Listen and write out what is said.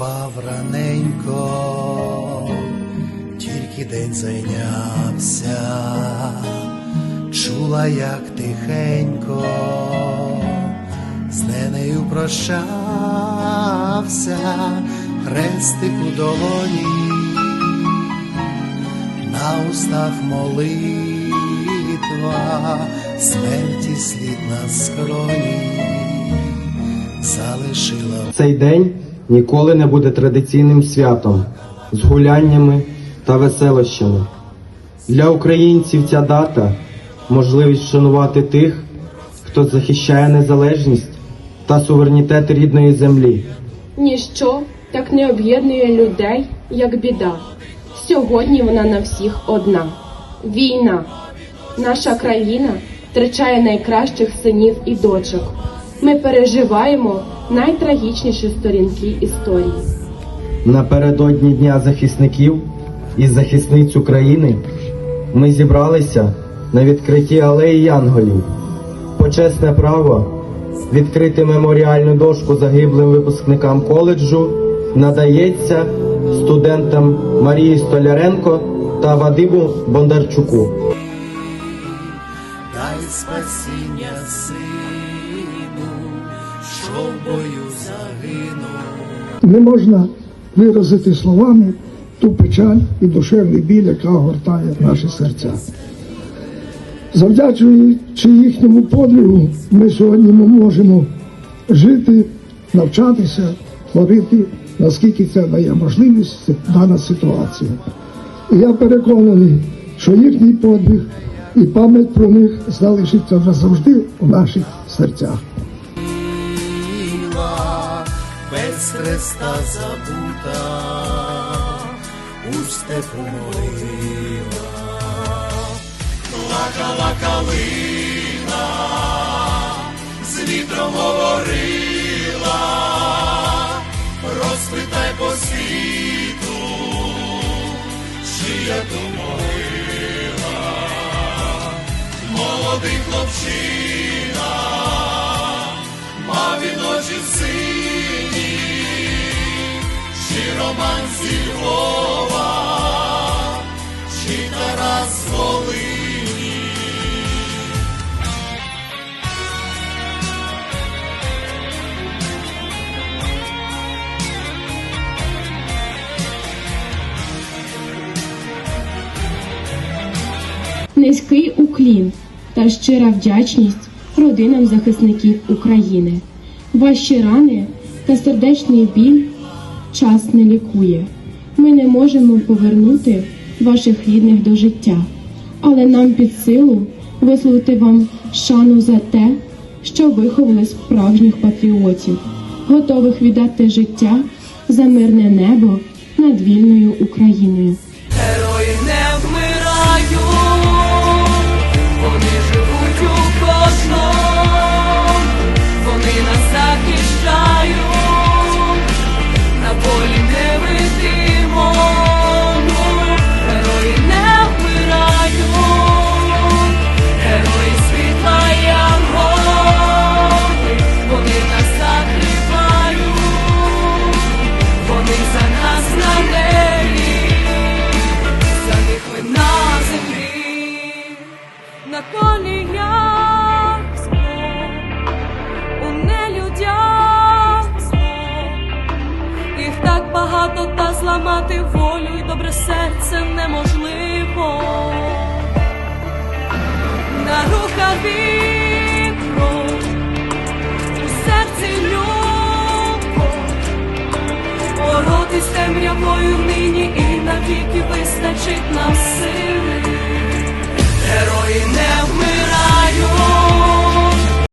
Упав раненько, тільки день зайнявся, чула, як тихенько, з ненею прощався, хрестик у долоні, на устах молитва, смерті слід на скроні, залишила. Цей день ніколи не буде традиційним святом з гуляннями та веселощами. Для українців ця дата можливість вшанувати тих, хто захищає незалежність та суверенітет рідної землі. Ніщо так не об'єднує людей, як біда. Сьогодні вона на всіх одна. Війна. Наша країна втрачає найкращих синів і дочок. Ми переживаємо найтрагічніші сторінки історії. Напередодні Дня захисників і захисниць України ми зібралися на відкритті алеї Янголів. Почесне право відкрити меморіальну дошку загиблим випускникам коледжу надається студентам Марії Столяренко та Вадиму Бондарчуку. дай спасіння сину, що в бою загинув. Не можна виразити словами ту печаль і душевний біль, яка огортає наші серця. Завдячуючи їхньому подвигу, ми сьогодні можемо жити, навчатися, творити, наскільки це дає можливість дана ситуація. І я переконаний, що їхній подвиг і пам'ять про них залишиться вже завжди у наших серцях. Мила, без хреста забута, у степу могила, плакала калина, з вітром говорила, розпитай по світу, чия то могила, молодий хлопчина очі сині, чи роман зі Львова, чи Тарас Волині. Низький уклін та щира вдячність родинам захисників України. Ваші рани та сердечний біль час не лікує. Ми не можемо повернути ваших рідних до життя, але нам під силу висловити вам шану за те, що виховали справжніх патріотів, готових віддати життя за мирне небо над вільною Україною. Герої не вмирають, зламати волю і добре серце неможливо. На руках вітру у серці любов. Боротись темрявою нині і навіки вистачить нам